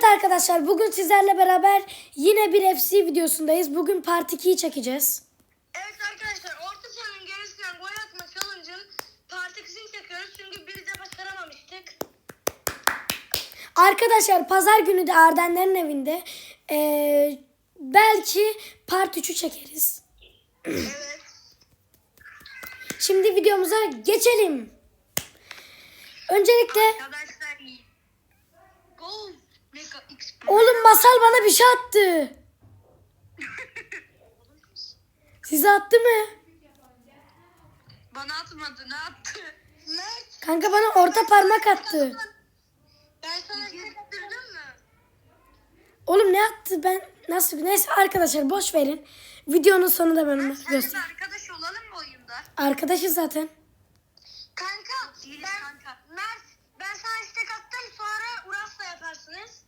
Evet arkadaşlar bugün sizlerle beraber yine bir FC videosundayız. Bugün part 2'yi çekeceğiz. Evet arkadaşlar orta sahanın gerisinden gol atma challenge'ın part 2'sini çekiyoruz çünkü bir de başaramamıştık. Arkadaşlar pazar günü de Ardenlerin evinde ee, belki part 3'ü çekeriz. Evet. Şimdi videomuza geçelim. Öncelikle Arkadaşlar oğlum Masal bana bir şey attı. Size attı mı? Bana atmadı ne attı? Mert Kanka bana orta parmak attı. ben sana hissettirdim mi? Oğlum ne attı ben nasıl neyse arkadaşlar boş verin. Videonun sonunda ben onu Seninle göster. arkadaş olalım mı oyunda? Arkadaşız zaten. Kanka ben kanka. Mert ben sana istek attım sonra Uras'la yaparsınız.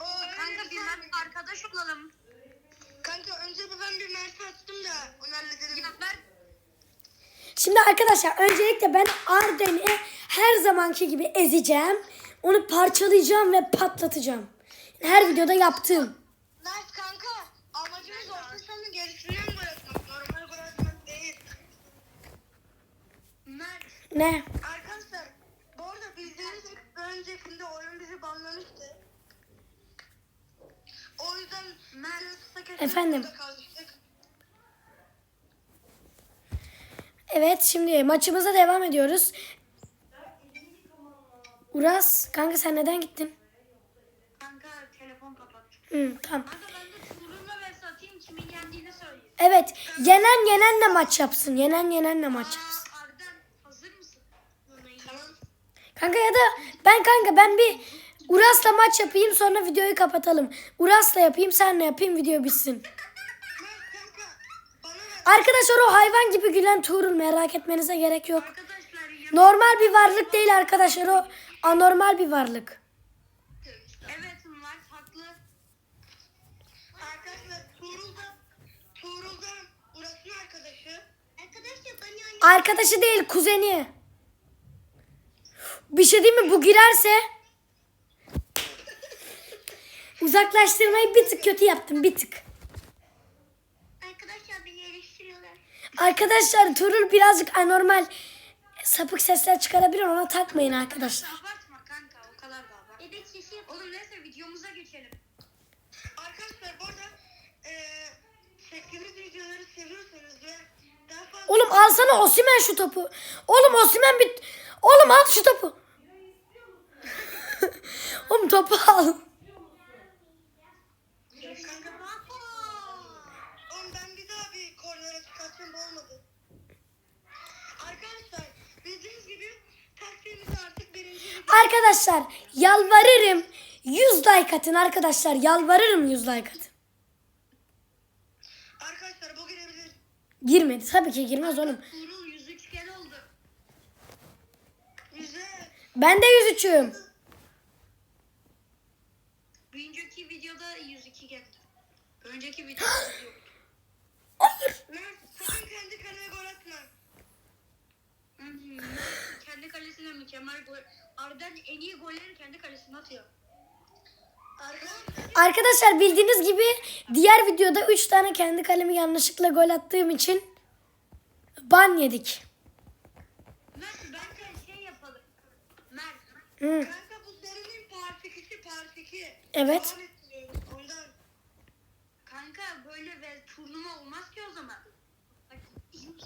O kanka bir Mert arkadaş olalım. Kanka önce bir ben bir Mert attım da onu halledelim. Ya Mert Şimdi arkadaşlar öncelikle ben Arden'i her zamanki gibi ezeceğim. Onu parçalayacağım ve patlatacağım. Her videoda yaptığım. Mert kanka amacımız orta sahanın gerisinden gol atmak. Normal gol atmak değil. Mert Ne? arkadaşlar bu arada bildiğiniz gibi öncekinde oyun bizi banlamıştı. O yüzden kesmek Efendim? Evet şimdi maçımıza devam ediyoruz. Uras kanka sen neden gittin? Kanka telefon kapat. Hı, tamam. Kanka ben de Tuğrul'la ve satayım kimin yendiğini söyleyeyim. Evet yenen yenenle maç yapsın. Yenen yenenle maç yapsın. Aa, Arden hazır mısın? Tamam. Kanka ya da ben kanka ben bir Uras'la maç yapayım sonra videoyu kapatalım. Uras'la yapayım senle yapayım video bitsin. Bana. Arkadaşlar o hayvan gibi gülen Tuğrul merak etmenize gerek yok. Normal bir varlık değil arkadaşlar o anormal bir varlık. Evet Mert haklı. Arkadaşlar Tuğrul da Tuğrul da Uras'ın arkadaşı. Arkadaşlar yani. Arkadaşı değil kuzeni. Bir şey değil mi bu girerse uzaklaştırmayı bir tık kötü yaptım bir tık. Arkadaşlar beni eleştiriyorlar. Arkadaşlar Tuğrul birazcık anormal sapık sesler çıkarabilir ona takmayın arkadaşlar. Abartma kanka o kadar da abartma. Evet sesi yap. Oğlum neyse videomuza geçelim. Arkadaşlar bu arada eee çektiğimiz videoları seviyorsanız ve daha fazla Oğlum alsana Osimen şu topu. Oğlum Osimen bir... Oğlum al şu topu. Oğlum topu al. Kanka Oğlum ben bir daha bir kornere çıkarttım bu olmadı. Arkadaşlar bildiğiniz gibi taktiğimiz artık birinci video. Arkadaşlar yalvarırım 100 like atın arkadaşlar yalvarırım 100 like atın. Arkadaşlar bu girebilir. Girmedi tabii ki girmez oğlum. Tuğrul 103 kere oldu. Güzel. Ben de 103'üm. Bir önceki videoda 102 geldi. Önceki videoda Hayır. Mert sakın kendi kaleye gol atma. Kendi kalesine mükemmel gol. Arden en iyi golleri kendi kalesine atıyor. Arkadaşlar bildiğiniz gibi diğer videoda 3 tane kendi kalemi yanlışlıkla gol attığım için ban yedik. Mert bence şey yapalım. Mert. Hı. Kanka bu serinin part 2'si part 2. Evet. Ondan. Kanka böyle ve turnuva olmaz ki o zaman. Bak iyi?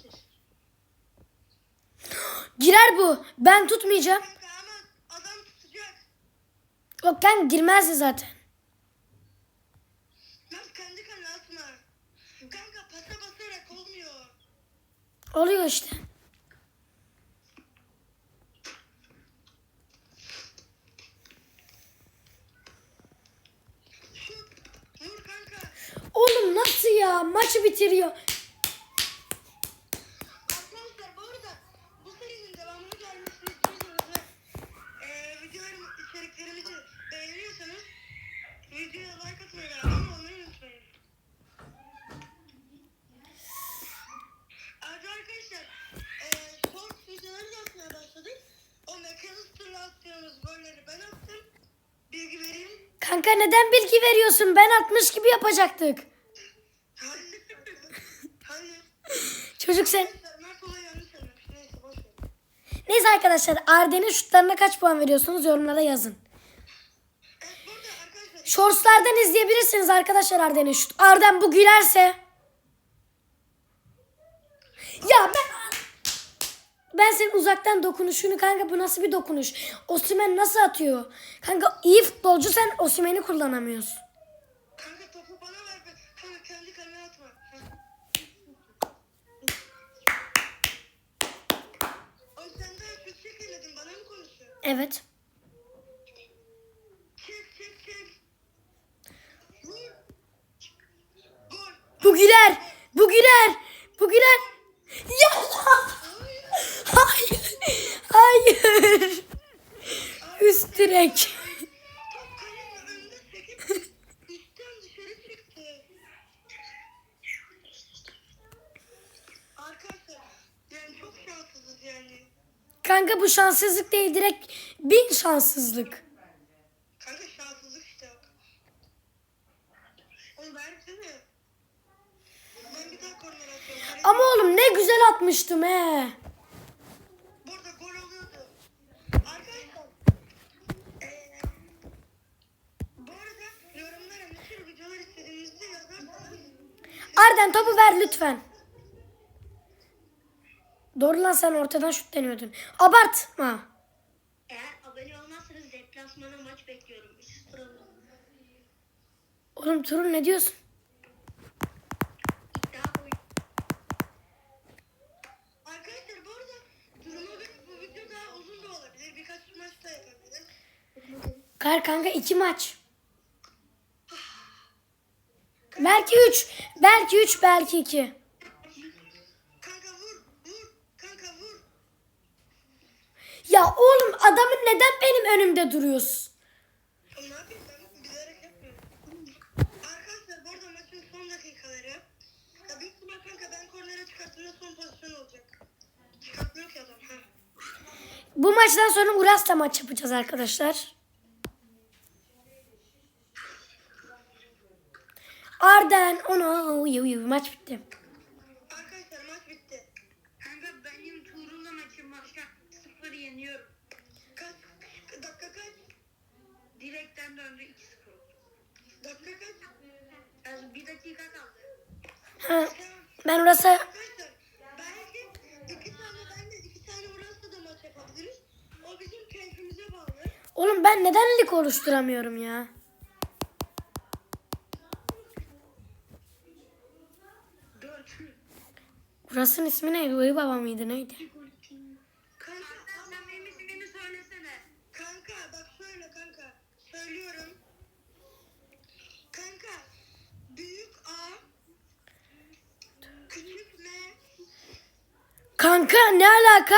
Girer bu. Ben tutmayacağım. Kanka ama adam tutacak. Girmezdi zaten. Mert kendi kalene atma. Kanka pasa basarak olmuyor. Oluyor işte. Oğlum nasıl ya? Maçı bitiriyor. Arkadaşlar bu arada bu serinin devamını gelmesini istiyorsanız ve eee videolarım içeriklerimizi beğeniyorsanız arkadaşlar eee short videoları başladık. O McAllister'la attığımız golleri ben attım. Bilgi vereyim. Kanka neden bilgi veriyorsun? Ben 60 gibi yapacaktık. Çocuk sen... Neyse arkadaşlar Arden'in şutlarına kaç puan veriyorsunuz yorumlara yazın. Shorts'lardan izleyebilirsiniz arkadaşlar Arden'in şut. Arden bu gülerse. Ya ben... Ben senin uzaktan dokunuşunu kanka bu nasıl bir dokunuş? Osimhen nasıl atıyor? Kanka iyi futbolcu sen Osimhen'i kullanamıyorsun. Kanka topu bana ver. be. Kanka kendi kalene atma. Oğlum sen de çekeledin. Bana mı konuşuyorsun? Evet. Çek çek çek. Vur. Gol. Bu güler. Bu güler. Bu güler. Ya. Hayır. Hayır. Üst direk. Kanka bu şanssızlık değil direkt bin şanssızlık. Kanka şanssızlık işte bak. Oğlum versene. Ben bir daha korner atıyorum. Kale- Ama oğlum ne güzel atmıştım he. Burada gol oluyordu. Arkadaşlar. eee, bu arada yorumlara ne tür videolar istediğinizi de yazarsanız. Arden topu ver lütfen. Doğru lan sen ortadan şut deniyordun. Abartma. Eğer abone olmazsanız deplasmana maç bekliyorum. 3-0 olur. Oğlum Turun ne diyorsun? İddia boyu. Arkadaşlar bu arada duruma göre bu video daha uzun da olabilir. Birkaç maç da yapabiliriz. Kar kanka iki maç. Belki üç. Belki üç belki iki. Kanka vur, vur, kanka vur. Ya oğlum adamın neden benim önümde duruyorsun? Oğlum ne yapayım ben bilerek yapmıyorum. Arkadaşlar bu arada maçın son dakikaları. Ya büyük ihtimal kanka ben kornere çıkarttığımda son pozisyon olacak. Çıkartmıyor ki adam. Ha. Bu maçtan sonra Uras'la maç yapacağız arkadaşlar. Arden onu uyu uyu maç bitti. Arkadaşlar maç bitti. Kanka benim Tuğrul'la maçım var. 0 yeniyorum. Kaç? Dakika kaç? Direkten döndü 2-0. Dakika kaç? Yani bir dakika kaldı. Ha, ben Uras'a Oğlum ben neden lig oluşturamıyorum ya? Uras'ın ismi neydi? Uyu baba mıydı neydi? Kanka sen benim ismimi söylesene. Kanka bak şöyle kanka. Söylüyorum. Kanka büyük A küçük M Kanka ne alaka?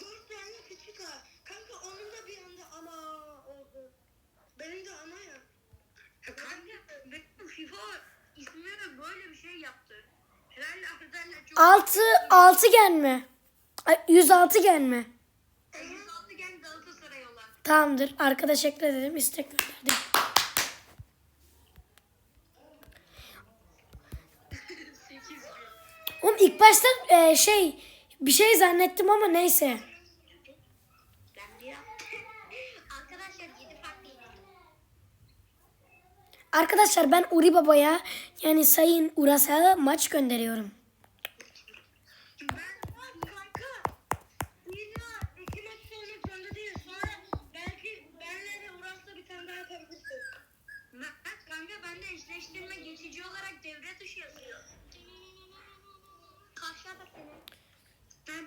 dört tane küçük A. Kanka onun da bir anda ana oldu. Benim de ana ya. Kanka benim FIFA ismine böyle bir şey yaptı. Herhalde Arda'yla çok... 6 6 gen mi? Ay, 106 gen mi? 56 gen Galatasaray olan. Tamamdır. Arkadaş ekle dedim. istek gönderdim. Oğlum ilk başta e, şey bir şey zannettim ama neyse. Ben de yaptım. Arkadaşlar 7 farklı Arkadaşlar ben Uri Baba'ya yani Sayın Uras'a maç gönderiyorum.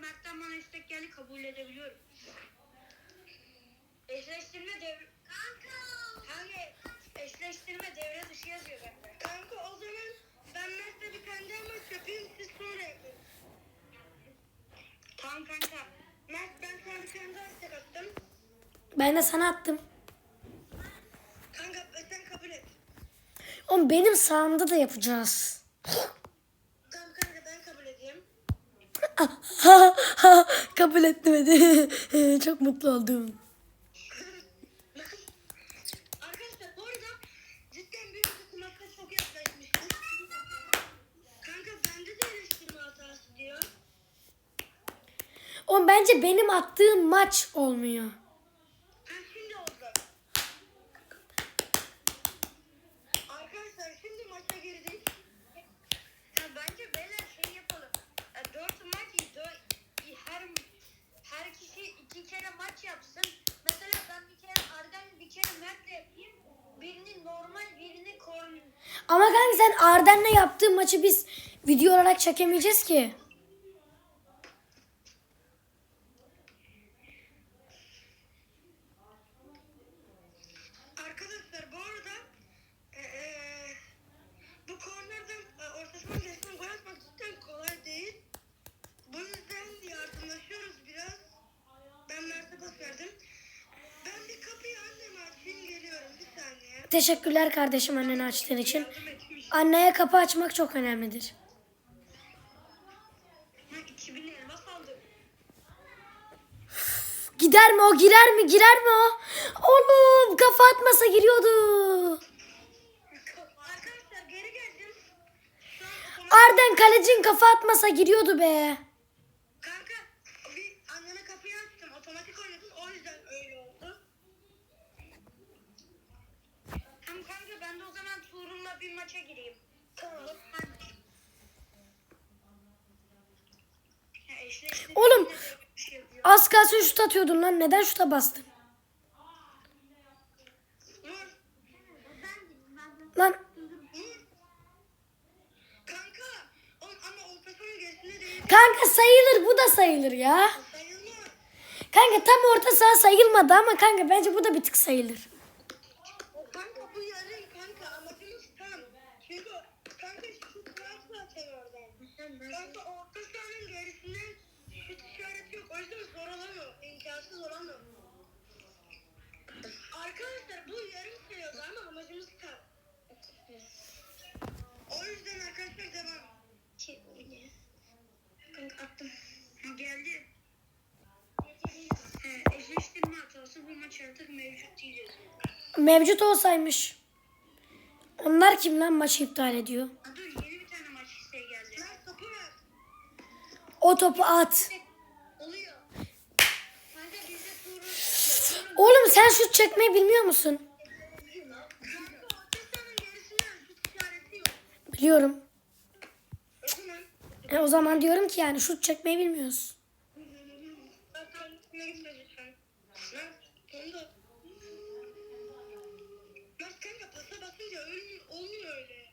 Mert'ten bana istek geldi kabul edebiliyorum. Eşleştirme devre... Kanka! Kanka eşleştirme devre dışı yazıyor bende. Kanka o zaman ben Mert'le bir tane daha maç yapayım siz sonra yapın. Tamam kanka. Mert ben sana bir tane daha istek attım. Ben de sana attım. Kanka sen kabul et. Oğlum benim sağımda da yapacağız. Tamam kanka ben kabul edeyim. Kabul etmedi. Çok mutlu oldum. Arkadaşlar O bence benim attığım maç olmuyor. Şimdi. Arkadaşlar şimdi maça girdik. Ya bence beyler şey yapalım. Dört maç dört, her her kişi iki kere maç yapsın. Mesela ben bir kere Arden bir kere Mert'le yapayım. Birini normal birini korn. Ama kanka sen Arden'le yaptığın maçı biz video olarak çekemeyeceğiz ki. Arkadaşlar bu arada eee bu kornerden e, ortasından geçen gol atmak cidden kolay değil. Bu yüzden yardımlaşıyoruz biraz. Ben Mert'e pas verdim. Ben bir kapıyı anneme açayım geliyorum bir saniye. Teşekkürler kardeşim anneni açtığın için. Anneye kapı açmak çok önemlidir. Ha, 2000 elmas aldım. Gider mi o girer mi girer mi o? Oğlum kafa atmasa giriyordu. Arden kalecin kafa atmasa giriyordu be. Kanka bir annene kapıyı açtım. Otomatik oynadın. O yüzden öyle oldu. Tamam kanka ben de o Tuğrul'la bir maça gireyim. Tamam. Oğlum. Şey. Az kalsın şut atıyordun lan neden şuta bastın? Lan. Kanka. Sayılır bu da sayılır ya. Kanka tam orta saha sayılmadı ama kanka bence bu da bir tık sayılır. Kanka bu yarın kanka amacımız tam. Çünkü kanka şut var zaten oradan. Kanka orta sahanın gerisinden şut işareti yok. O yüzden zor olamıyor. İmkansız olamıyor. Arkadaşlar bu yarım sayıldı ama amacımız tam. O yüzden arkadaşlar devam. Kanka attım. Geldi. He, eşleştirme hatası bu maç artık mevcut değil. Mevcut olsaymış. Onlar kim lan maçı iptal ediyor? Ha, dur yeni bir tane maç isteği geldi. Lan topu ver. O topu at. Oğlum sen şut çekmeyi bilmiyor musun? Biliyorum. E, o zaman diyorum ki yani şut çekmeyi bilmiyoruz. zaten üstüne gitme lütfen. Lan onu da. Lan kanka pasa basınca ölmüyor, olmuyor öyle.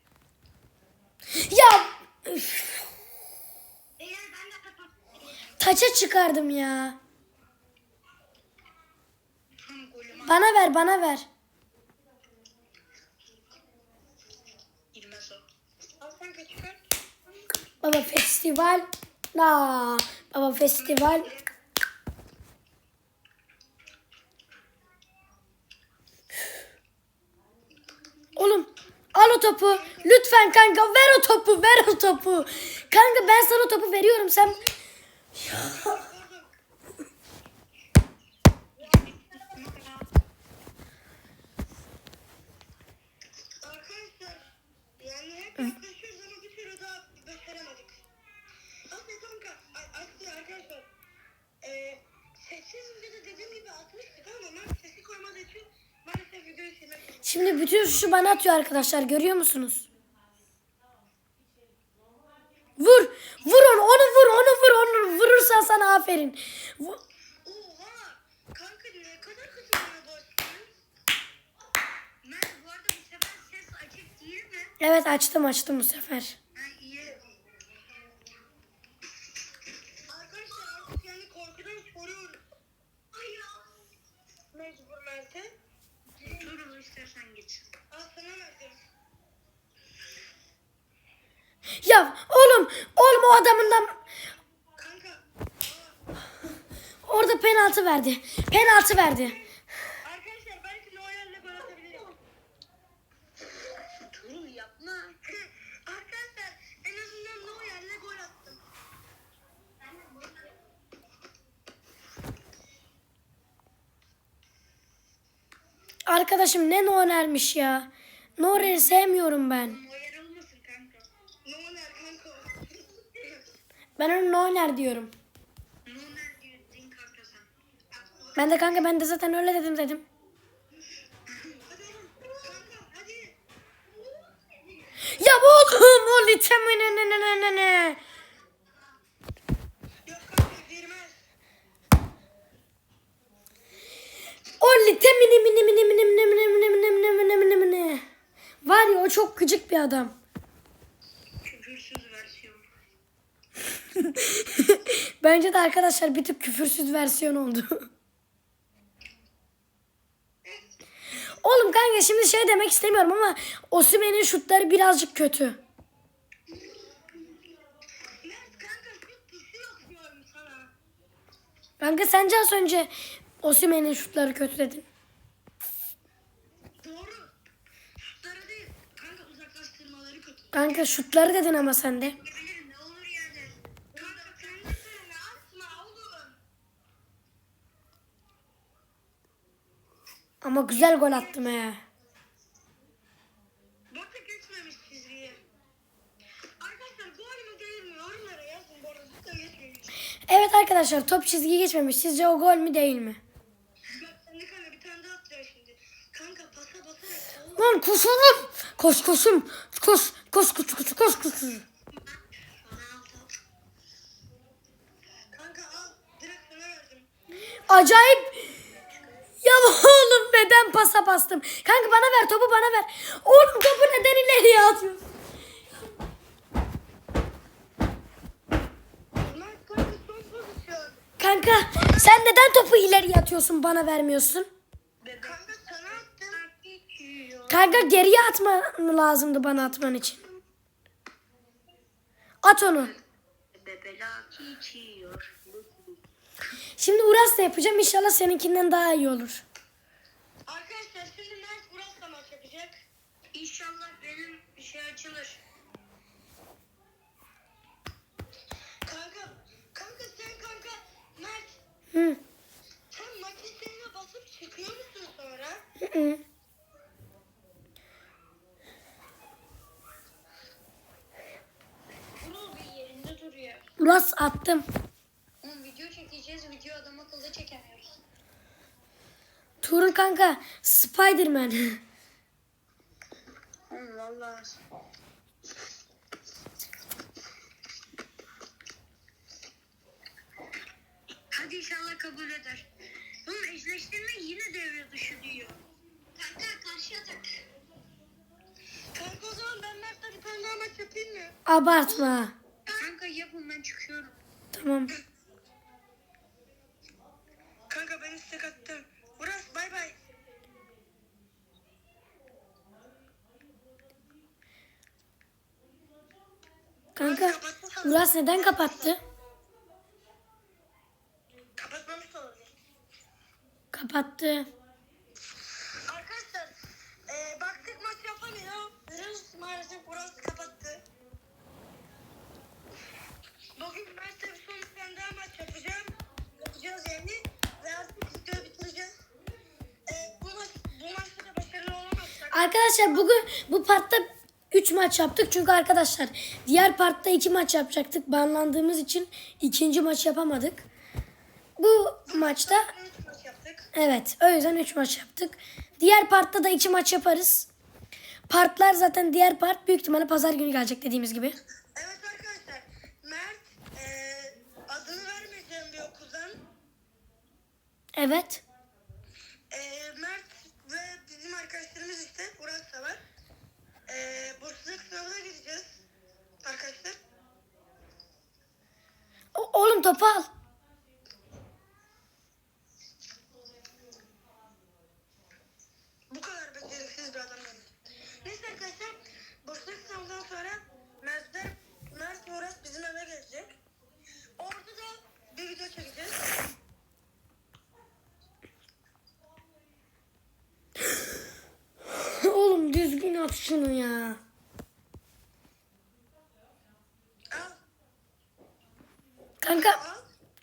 Ya üf, Eğer ben de kapat. Taça çıkardım ya. Bana ver bana ver. o. Baba festival. Aa, baba festival. Oğlum al o topu. Lütfen kanka ver o topu ver o topu. Kanka ben sana topu veriyorum sen. Arkadaşlar yani hep yaklaşıyoruz ama bir türlü daha başaramadık. Aslında kanka a- aslında arkadaşlar e, sessiz videoda dediğim gibi atmıştık ama ben sesi koymadığı için maalesef videoyu silmek Şimdi bütün şu bana atıyor arkadaşlar görüyor musunuz? Vur. Vur onu onu vur onu vur onu vurursan sana aferin. Vu- Oha! Kanka ne kadar kısımlara bastın? Mert bu arada bu sefer ses açık değil mi? Evet açtım açtım bu sefer. Ha iyi. Arkadaşlar artık yani korkudan soruyorum. Ay ya. Mecbur Mert'e. Dur istersen geç. Al sana verdim. Ya oğlum oğlum o adamından Kanka. Aa, orada penaltı verdi. Penaltı verdi. Arkadaşlar belki Noel'le gol atabilirim. Dur yapma. Arkadaşlar en azından Noel'le gol attım. Arkadaşım ne Noner'miş ya. Noner'i sevmiyorum ben. Ben ona Noner diyorum. Noel diyor. Ben de kanka ben de zaten öyle dedim dedim. Ya bu oğlum o litemine ne ne ne ne ne. Yok kanka girmez. O litemini mini mini mini mini mini mini mini mini mini mini mini. Var ya o çok gıcık bir adam. Küfürsüz versiyon. Bence de arkadaşlar bir tık küfürsüz versiyon oldu. Oğlum kanka şimdi şey demek istemiyorum ama Osimhen'in şutları birazcık kötü. Kanka sence az önce Osimhen'in şutları kötü dedin. Doğru. Şutları değil. Kanka uzaklaştırmaları kötü. Kanka şutları dedin ama sen de. Bilir ne olur yani. Kanka kendi seni atma oğlum. Ama güzel gol attım he. Bakın geçmemiş çizgiyi. Arkadaşlar gol mü değil mi? Yorumlara yazın bu arada. Cidden geçmemiş. Evet arkadaşlar top çizgiyi geçmemiş. Sizce o gol mü değil mi? Bak sen de kanka bir tane daha atacağız şimdi. Kanka pasa basarak oğlum. Lan koş oğlum. Koş koşum. Koş koş koş koş koş koş. Kanka al. Direkt sana verdim. Acayip. Ya oğlum neden pasa bastım? Kanka bana ver topu bana ver. Oğlum topu neden ileriye atıyorsun? Kanka sen neden topu ileriye atıyorsun bana vermiyorsun? Kanka sana attım. Geriye atman lazımdı bana atman için. At onu. Bebelaki içiyor. Şimdi Uras'la yapacağım inşallah seninkinden daha iyi olur. Arkadaşlar şimdi Mert Buras'la maç yapacak. İnşallah benim bir şey açılır. Kanka, kanka sen kanka Mert Hı. sen maç isteğine basıp çıkıyor musun sonra? Hı hı. Uras attım. Çekeceğiz, video adam akıllı çekemiyoruz. Tuğrul kanka Spiderman. Oğlum valla. Hadi inşallah kabul eder. Oğlum eşleştirme yine devre dışı diyor. Kanka karşı atak. Kanka o zaman ben Mert'le bir tane maç yapayım mı? Abartma. Kanka yapın ben çıkıyorum. Tamam. İstek attım. Uras bay bay. Kanka Uras neden kapattı? Arkadaşlar bugün bu partta 3 maç yaptık. Çünkü arkadaşlar diğer partta 2 maç yapacaktık. Banlandığımız için ikinci maç yapamadık. Bu maçta Üç maç yaptık. evet o yüzden 3 maç yaptık. Diğer partta da 2 maç yaparız. Partlar zaten diğer part büyük ihtimalle pazar günü gelecek dediğimiz gibi. Evet arkadaşlar. Mert e, adını vermeyeceğim bir okuldan. Evet. E, Mert ve bizim arkadaşlarımız işte sefer. Ee, bursuzluk sınavına gideceğiz. Arkadaşlar. O oğlum topu al. At şunu ya. Kanka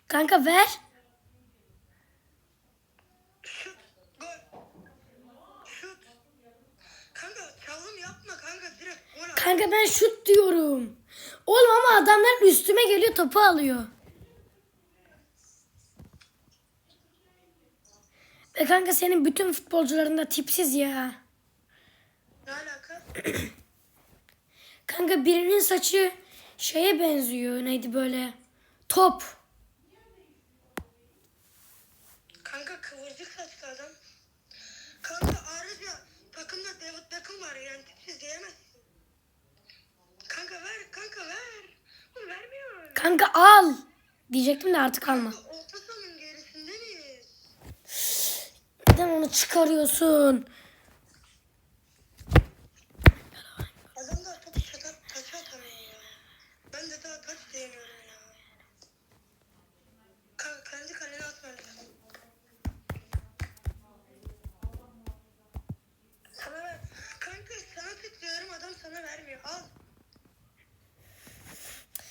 kanka ver. Kanka ben şut diyorum. Oğlum ama adamlar üstüme geliyor topu alıyor. Ve kanka senin bütün futbolcuların da tipsiz ya. Kanka birinin saçı şeye benziyor. Neydi böyle? Top. Kanka kıvırcık saçlı adam. Kanka ayrıca takımda David Beckham var yani tipsiz diyemezsin. Kanka ver kanka ver. Oğlum vermiyor. Kanka al. Diyecektim de artık alma. Orta sahanın gerisindeniz. Neden onu çıkarıyorsun? Adamlar topu çata, taça atamıyor ya. Ben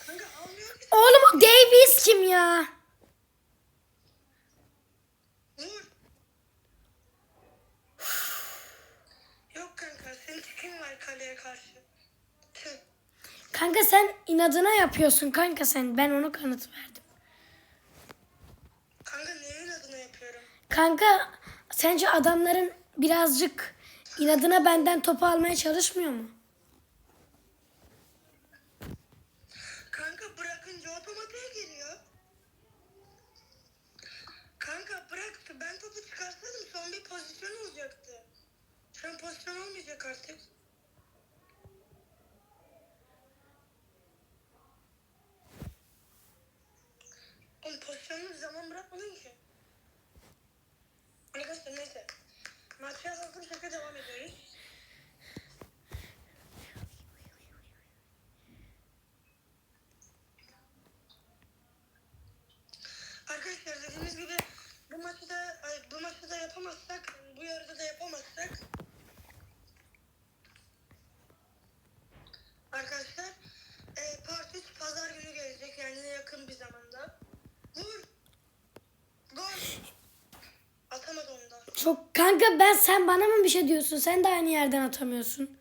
Kanka almıyor ki. Oğlum o Davies kim ya? Vur. Yok kanka senin tikin var kaleye karşı. Tüh. Kanka sen inadına yapıyorsun kanka sen. Ben onu kanıt verdim. Kanka neyin adına yapıyorum? Kanka sence adamların birazcık inadına benden topu almaya çalışmıyor mu? Kanka bırakınca otomatiğe geliyor. Kanka bıraktı. Ben topu çıkarsaydım son bir pozisyon olacaktı. Şu an pozisyon olmayacak artık. Oğlum pozisyonlu zaman bırakmadın ki. Arkadaşlar neyse. Maçı yazıldığı şekilde devam ediyoruz. Arkadaşlar dediğimiz gibi bu maçı da ay, bu maçı da yapamazsak, bu yarıda da yapamazsak Arkadaşlar e, part 3 pazar günü gelecek yani yakın bir zamanda. Vur. Gol. Atamadı onu da. Çok kanka ben sen bana mı bir şey diyorsun? Sen de aynı yerden atamıyorsun.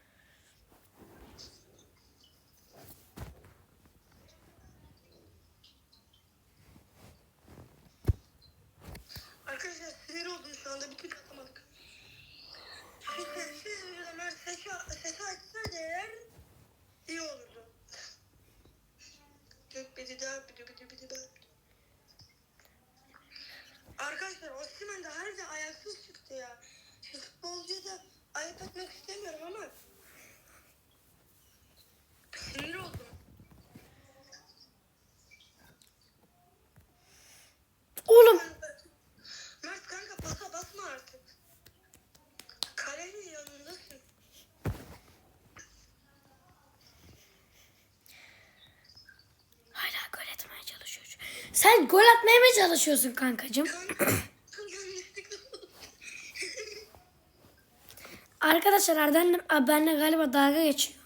Arkadaşlar sinir oldum şu bir tık atamadık. Şu sessiz videolar sesi, sesi açsaydı iyi olurdu. Dök bidi daha bidi bidi bidi daha. Arkadaşlar Osimhen de harbiden ayaksız çıktı ya. Şu futbolcuyu da ayıp etmek istemiyorum ama sinir oldum. Oğlum Mert kanka pasa basma artık. Kalenin yanındasın. hala gol etmeye çalışıyor. Sen gol atmaya mı çalışıyorsun kankacığım? Arkadaşlar Arden benle galiba dalga geçiyor.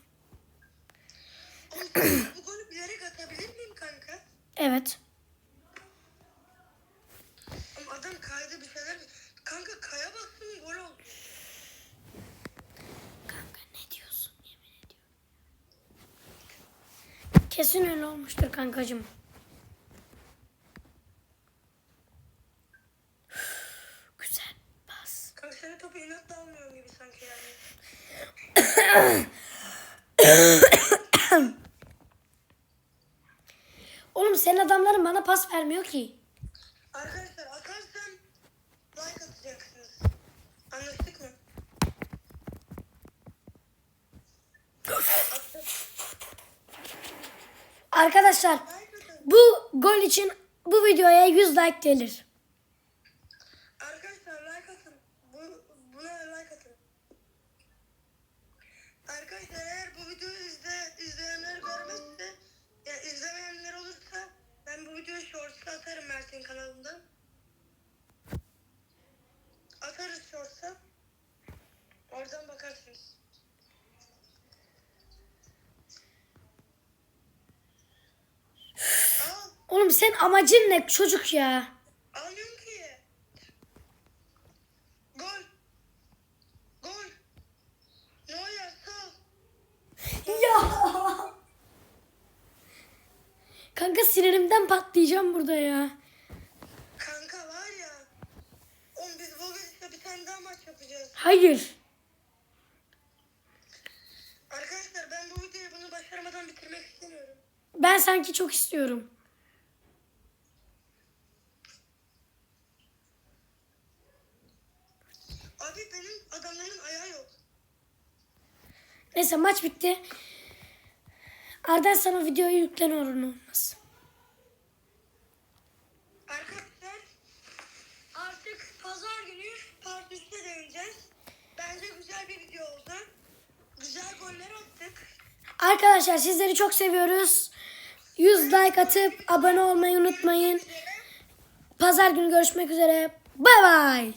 Bu golü bilerek atabilir miyim kanka? Evet. Ama adam kaydı bir şeyler. Kanka kaya bastım gol oldu. Kanka ne diyorsun yemin ediyorum. Kesin öyle olmuştur kankacığım. Güzel bas. İnatla almıyorum gibi sanki yani. Oğlum senin adamların bana pas vermiyor ki. Arkadaşlar atarsam like atacaksınız. Anlaştık mı? Arkadaşlar bu gol için bu videoya 100 like gelir. Shorts'a atarım Mert'in kanalından. Atarız shorts'a. Oradan bakarsınız. Oğlum sen amacın ne çocuk ya? Almıyorum ki. Gol. Gol. Neuer sağ. Ya. Kanka sinirimden patlayacağım burada ya. Kanka var ya. Oğlum biz bugün daha maç yapacağız. Hayır. Arkadaşlar ben bu videoyu bunu başarmadan bitirmek istemiyorum. Ben sanki çok istiyorum. Abi benim adamların ayağı yok. Neyse maç bitti. Arden sana videoyu yüklen olur olmaz. Arkadaşlar artık pazar günü part 3'te döneceğiz. Bence güzel bir video oldu. Güzel goller attık. Arkadaşlar sizleri çok seviyoruz. 100 like atıp abone olmayı unutmayın. Pazar günü görüşmek üzere. Bay bay.